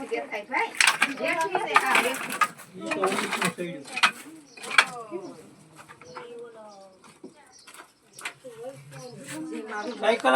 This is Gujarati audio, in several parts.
નથી દેખાય ભાઈ જેઠી છે આ જેઠી. ઈ તો ઊંચું થયું. સાયકલ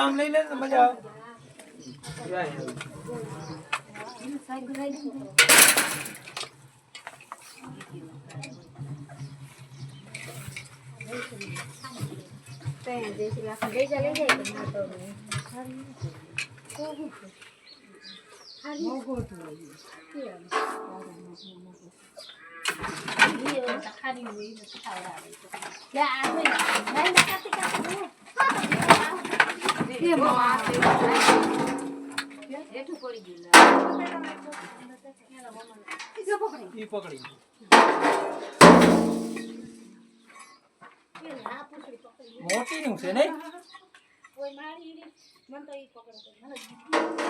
લઈ લે ને છે? જેઠું પડી ગયું બીજો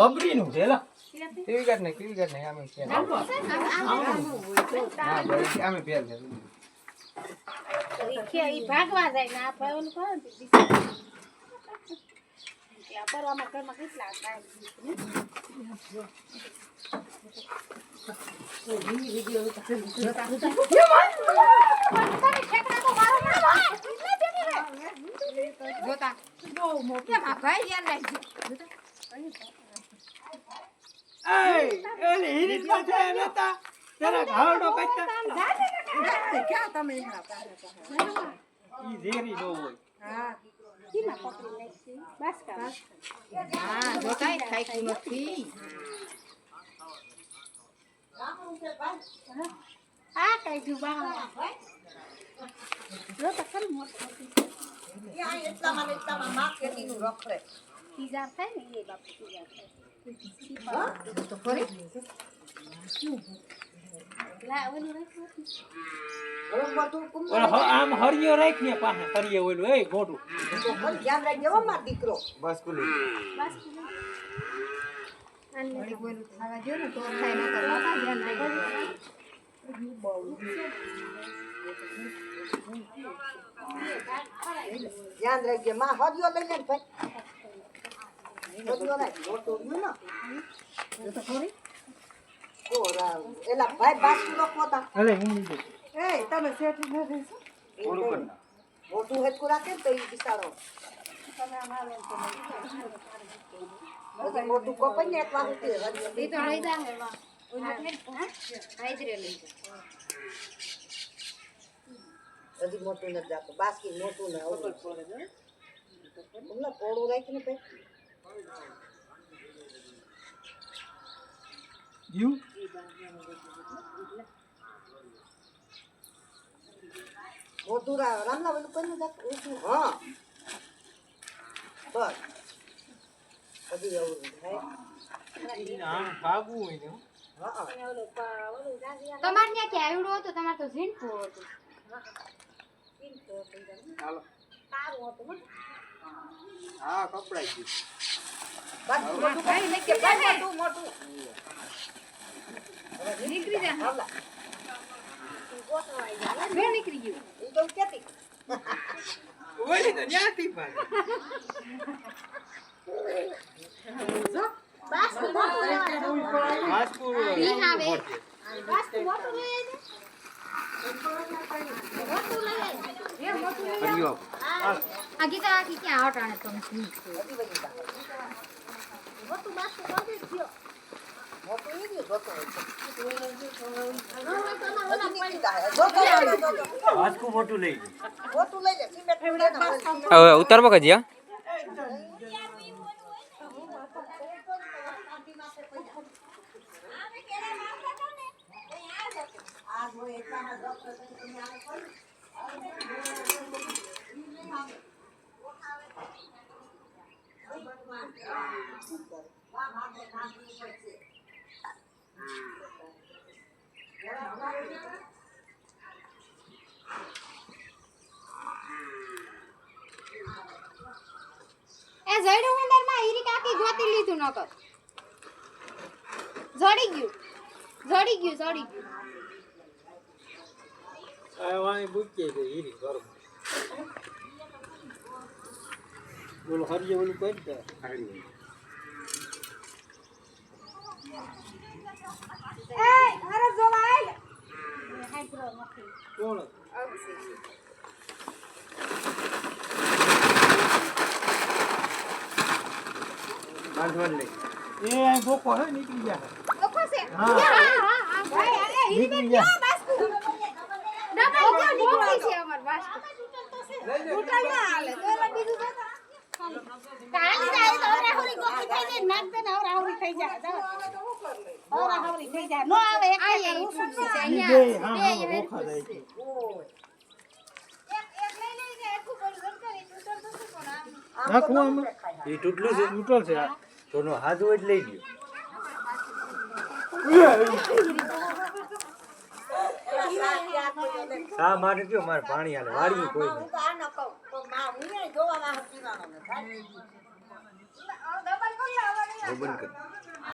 પકડી ઈ પકડી મોટી નું છે નહીં જબરી નું ભાગવા જાય ને આપણે ઓલું કરો ને. વાપરવામાં ઘરમાં કેટલા થાય જોતા. માં તેના ઘાવડો કચ્ચા ક્યાં તમે એમના ઈ ઝેરી નો હોય. હા. કેમાં પકડી નાખી બસ કા હા જોતા ખાઈતું નથી. આ કઈ જુબા જો તો ખરી મોટી પીઝા થાય ને એ બાપુ પીઝા થાય. તો ફરી લા ઓલું રાખ્યું ઓલો હ- આમ હરિયો રાખ ને પાસે હરિયો ઓલું એ ગોટું બસ કુલી બસ વળી બોલું જો ને તો થાય ન તો ધ્યાન રાખજો. ધ્યાન રાખજે. માં હરિયો લઈ લે ને ભાઈ. હરિયો રાખ. ને તો એલા ભાઈ બાસુ નો પોતા હું એ તમે શેઠી ન રહેશો ઓલું કર મોટું રાખે ને તો ને એક ઉઠી હરિયો તો લઈ જા હેમાં હાજરે લઈ જા હજી મોટું નથી રાખતું બાસકી મોટું ને ઓલું હમણાં પોળું રાખીને ભાઈ મોટું રા- રામના પેલું કોઈ નથી રાખતું ઊંચું. હા. બસ. બધું એવું થાય. ભાગવું હોય ને તમારે ત્યાં ક્યાં આવડો હતો? તમારે તો ઝીણકું હતું. હા. કપડાઈ ગયું કરી મોટું મોટું. નીકળી જા હાલા. બે નીકળી ગયું ઈ તો બસ. ઈ આવે. બસ આખી ક્યાં તમે. મોટું મોટું નીકળી મોટું લઈ લે મોટું લઈ લે સિમેન્ટ લઈ લે ને હોય. હવે ઉતાર બકા જ્યાં આ જોઈએ એટલામાં જ રસ્તો છે, તમે આને કહો. એ જયડું ઉંદરમાં હીરી ગોતી લીધું નકર. જડી ગયું. જડી ગયું જડી ગયું. આ વાણી બુકે છે હીરી ઘરમાં બોલો હરિયે ઓલું કરી દે. કોણ બાંધવાનું નહીં. એ આ બોકો હે નીકળી જાય ઓખો છે? હા. હા હા હા. ભાઈ અરે નીકળી જાય ડબલ જો નીકળી છે અમાર બાસ્કુ. ટોટલ ના હાલે તો એલા બીજું તો કાલી જાય તો હવરા ગોકી થઈ જાય નાક દે ને હવરા થઈ જાય. જો. હવરા હવરી થઈ જાય. નો આવે એક આ એક છે. અહીંયા બે હા બે હા એ બોખા જાય છે. એક એક લઈ લઈ જાય એકું બોલ કરી ટોટલ તો શું પણ આમ. તો? ન ખાય. એ તૂટલું છે તૂટલ છે આ. તો હાથો જ લઈ ગયો હા મારે કયો? મારે પાણી હાલે વાળી કોઈ નહીં તો આ ન કહું. તો માં હું ય જોવામાં પીવાનો ને થાય. હવે બંધ કર